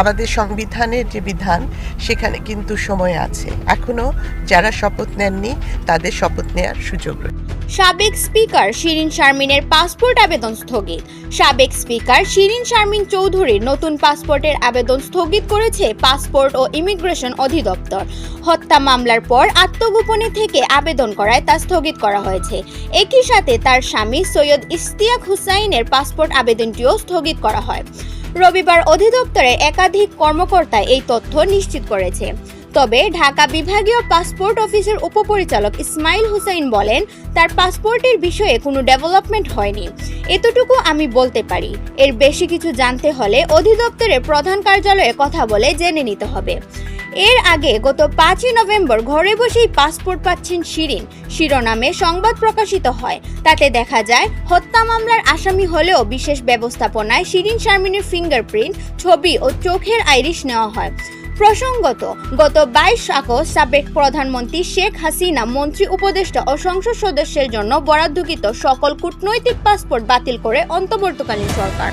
আমাদের সংবিধানের যে বিধান, সেখানে কিন্তু সময় আছে। এখনও যারা শপথ নেননি, তাদের শপথ নেওয়ার সুযোগ রয়েছে। সাবেক স্পিকার শিরিন শারমিনের পাসপোর্ট আবেদন স্থগিত। সাবেক স্পিকার শিরিন শারমিন চৌধুরীর নতুন পাসপোর্টের আবেদন স্থগিত করেছে পাসপোর্ট ও ইমিগ্রেশন অধিদপ্তর। হত্যা মামলার পর আত্মগোপনে থেকে আবেদন করায় তা স্থগিত করা হয়েছে। একই সাথে তার স্বামী সৈয়দ ইশতিয়াক হুসাইনের পাসপোর্ট আবেদনটিও স্থগিত করা হয়। রবিবার অধিদপ্তরের একাধিক কর্মকর্তা এই তথ্য নিশ্চিত করেছে। তবে ঢাকা বিভাগীয় পাসপোর্ট অফিসের উপপরিচালক ইসমাইল হুসাইন বলেন, তার পাসপোর্টের বিষয়ে কোনো ডেভেলপমেন্ট হয়নি। এতটুকু আমি বলতে পারি। এর বেশি কিছু জানতে হলে অধিদপ্তরের প্রধান কার্যালয়ে কথা বলে জেনে নিতে হবে। এর আগে গত পাঁচই নভেম্বর ঘরে বসেই পাসপোর্ট পাচ্ছেন শিরিন। শিরোনামে সংবাদ প্রকাশিত হয়। তাতে দেখা যায়, হত্যা মামলার আসামি হলেও বিশেষ ব্যবস্থাপনায় শিরিন শারমিনের ফিঙ্গারপ্রিন্ট, ছবি ও চোখের আইরিশ নেওয়া হয়। প্রসঙ্গত, গত বাইশ আগস্ট সাবেক প্রধানমন্ত্রী শেখ হাসিনা, মন্ত্রী উপদেষ্টা ও সংসদ সদস্যের জন্য বরাদ্দকৃত সকল কূটনৈতিক পাসপোর্ট বাতিল করে অন্তর্বর্তীকালীন সরকার।